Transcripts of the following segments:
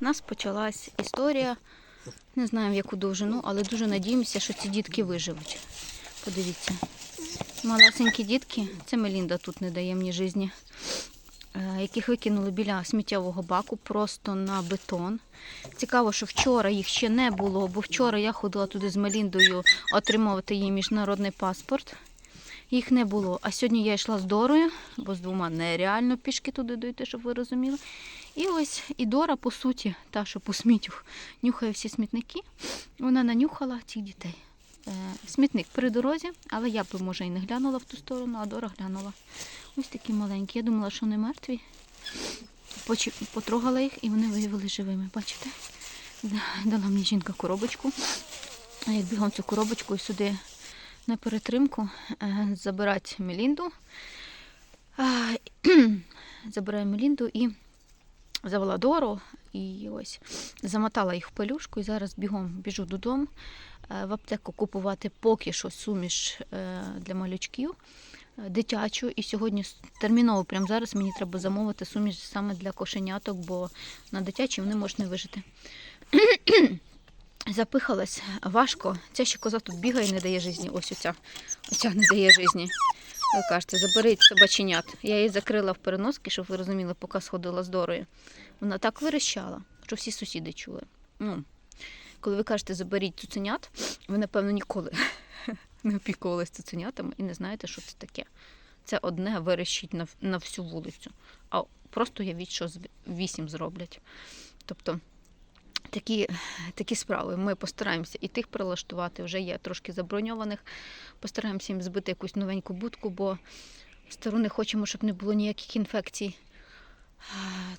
у нас почалась історія. Не знаю в яку довжину, але дуже надіємося, що ці дітки виживуть. Подивіться. Малесенькі дітки, це Мелінда тут не дає мені житті, е, яких викинули біля сміттєвого баку просто на бетон. Цікаво, що вчора їх ще не було, бо вчора я ходила туди з Меліндою отримувати їй міжнародний паспорт. Їх не було. А сьогодні я йшла з Дорою, бо з двома нереально пішки туди дойти, щоб ви розуміли. І ось і Дора, по суті, та, що по сміттю нюхає всі смітники, вона нанюхала цих дітей. Е, смітник при дорозі, але я б, може, і не глянула в ту сторону, а Дора глянула. Ось такі маленькі. Я думала, що вони мертві. Потрогала їх і вони виявили живими. Бачите? Дала мені жінка коробочку. Як бігом цю коробочку і сюди на перетримку е, забирати Мелінду. Забираю Мелінду і завела Дору. І ось замотала їх в пелюшку і зараз бігом біжу додому е, в аптеку купувати поки що суміш е, для малючків дитячу. І сьогодні терміново, прямо зараз мені треба замовити суміш саме для кошеняток, бо на дитячі вони можуть не вижити. Запихалась важко. Ця ще коза тут бігає і не дає житті. Ось оця. Оця не дає житті. Ви кажете, заберіть собаченят. Я її закрила в переноски, щоб ви розуміли, поки сходила з Дорою. Вона так вирощала, що всі сусіди чули. Ну, коли ви кажете, заберіть цуценят, ви, напевно, ніколи не опікувалися цуценятами і не знаєте, що це таке. Це одне вирощить на, на всю вулицю, а просто уявіть, що вісім зроблять. Тобто такі, такі справи. Ми постараємося і тих прилаштувати, вже є трошки заброньованих. Постараємося їм збити якусь новеньку будку, бо стару не хочемо, щоб не було ніяких інфекцій.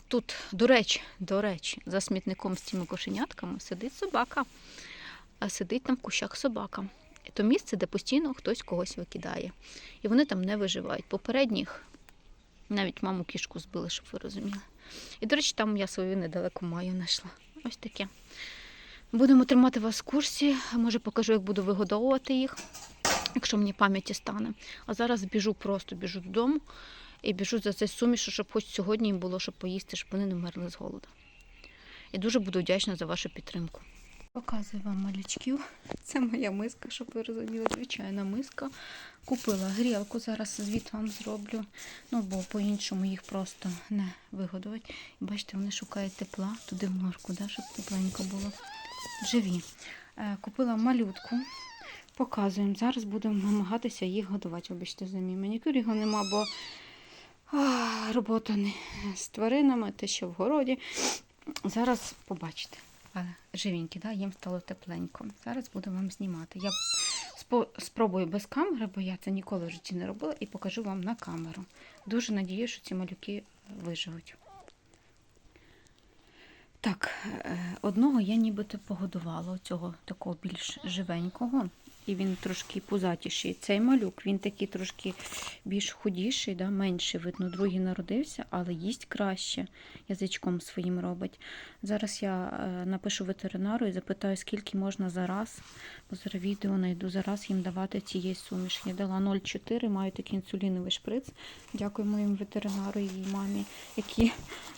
Тут, до речі, до речі, за смітником з цими кошенятками сидить собака, а сидить там в кущах собака. То місце, де постійно хтось когось викидає. І вони там не виживають. Попередніх навіть маму кішку збили, щоб ви розуміли. І, до речі, там я свою недалеко маю знайшла. Ось таке. Будемо тримати вас в курсі. Може покажу, як буду вигодовувати їх, якщо мені пам'яті стане. А зараз біжу просто біжу додому і біжу за цей суміш, щоб хоч сьогодні їм було щоб поїсти, щоб вони не вмерли з голоду. І дуже буду вдячна за вашу підтримку. Показую вам малючків. Це моя миска, щоб ви розуміли, звичайна миска. Купила грілку, зараз звіт вам зроблю. Ну, бо по-іншому їх просто не вигодувати. Бачите, вони шукають тепла туди в норку, да, щоб тепленько було. Живі. Е, Купила малютку. Показуємо. Зараз будемо намагатися їх годувати. Вибачте, за мій манікюр його нема, бо робота не з тваринами, те, що в городі. Зараз побачите. Живенькі, да? їм стало тепленько. Зараз буду вам знімати. Я спробую без камери, бо я це ніколи в житті не робила, і покажу вам на камеру. Дуже надію, що ці малюки виживуть. Так, е, одного я нібито погодувала, цього такого більш живенького. І він трошки пузатіший. Цей малюк, він такий трошки більш худіший, да, менший, видно, другий народився, але їсть краще, язичком своїм робить. Зараз я е, напишу ветеринару і запитаю, скільки можна зараз, бо зараз відео знайду, зараз їм давати цієї суміші. Я дала 0,4, маю такий інсуліновий шприц. Дякую моїм ветеринару і її мамі, які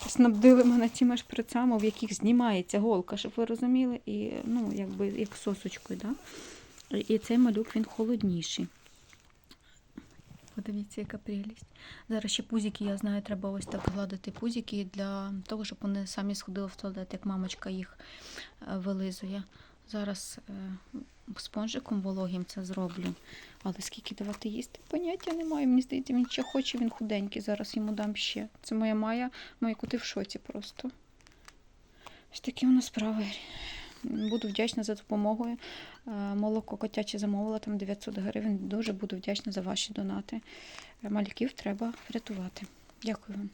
снабдили мене цими шприцами, в яких знімається голка, щоб ви розуміли, і ну, якби як сосочкою. Да? І цей малюк він холодніший. Подивіться, яка прелість. Зараз ще пузики, я знаю, треба ось так гладити пузики для того, щоб вони самі сходили в туалет, як мамочка їх е, вилизує. Зараз е, спонжиком вологим це зроблю. Але скільки давати їсти? Поняття немає. Мені здається, він ще хоче, він худенький. Зараз йому дам ще. Це моя Майя, мої кути в шоці просто. Ось такі у нас справи. Буду вдячна за допомогою. Е, Молоко котяче замовила там 900 гривень. Дуже буду вдячна за ваші донати. Малюків треба врятувати. Дякую вам.